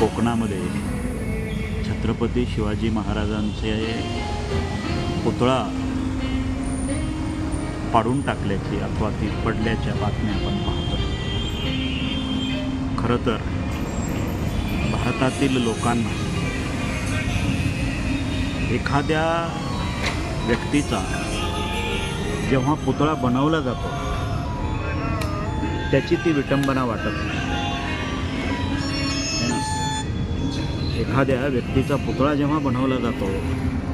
कोकणामध्ये छत्रपती शिवाजी महाराजांचे पुतळा पाडून टाकल्याची अथवा ती पडल्याच्या बातम्या आपण पाहतो. खरं तर भारतातील लोकांना एखाद्या व्यक्तीचा जेव्हा पुतळा बनवला जातो त्याची ती विटंबना वाटत नाही. एखाद्या व्यक्तीचा पुतळा जेव्हा बनवला जातो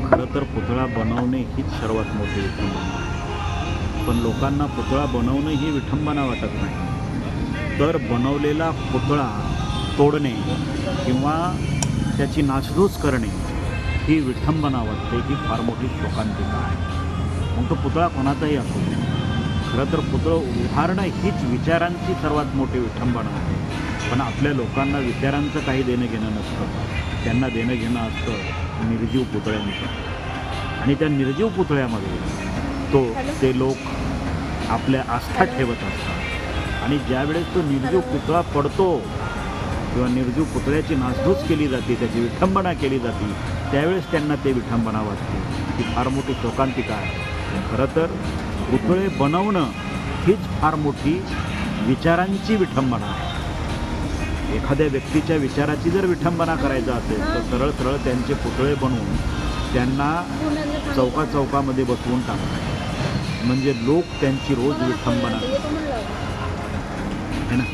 खरं तर पुतळा बनवणे हीच सर्वात मोठी विठंबना पण लोकांना पुतळा बनवणं ही विठंबना वाटत नाही. तर बनवलेला पुतळा तोडणे किंवा त्याची नासधूस करणे ही विठंबना वाटते ही फार मोठी शोकांतिका आहे. मग तो पुतळा कोणाचाही असो खरं तर पुतळं उभारणं हीच विचारांची सर्वात मोठी विठंबना आहे. पण आपल्या लोकांना विचारांचं काही देणं घेणं नसतं. त्यांना देणं घेणं असतं. निर्जीव पुतळ्यांचं आणि त्या निर्जीव पुतळ्यामध्ये तो ते लोक आपल्या आस्था ठेवत असतात. आणि ज्यावेळेस तो निर्जीव पुतळा पडतो किंवा निर्जीव पुतळ्याची नासधूस केली जाते त्याची विठंबना केली जाते त्यावेळेस त्यांना ते विठंबना वाटते. ही फार मोठी शोकांतिका आहे. खरं तर पुतळे बनवणं हीच फार मोठी विचारांची विठंबना आहे. एखाद्या व्यक्तीच्या विचाराची जर विठंबना करायचं असेल तर सरळ सरळ त्यांचे पुतळे बनवून त्यांना चौका चौकामध्ये बसवून टाकतात म्हणजे लोक त्यांची रोज विठंबना करतात. है ना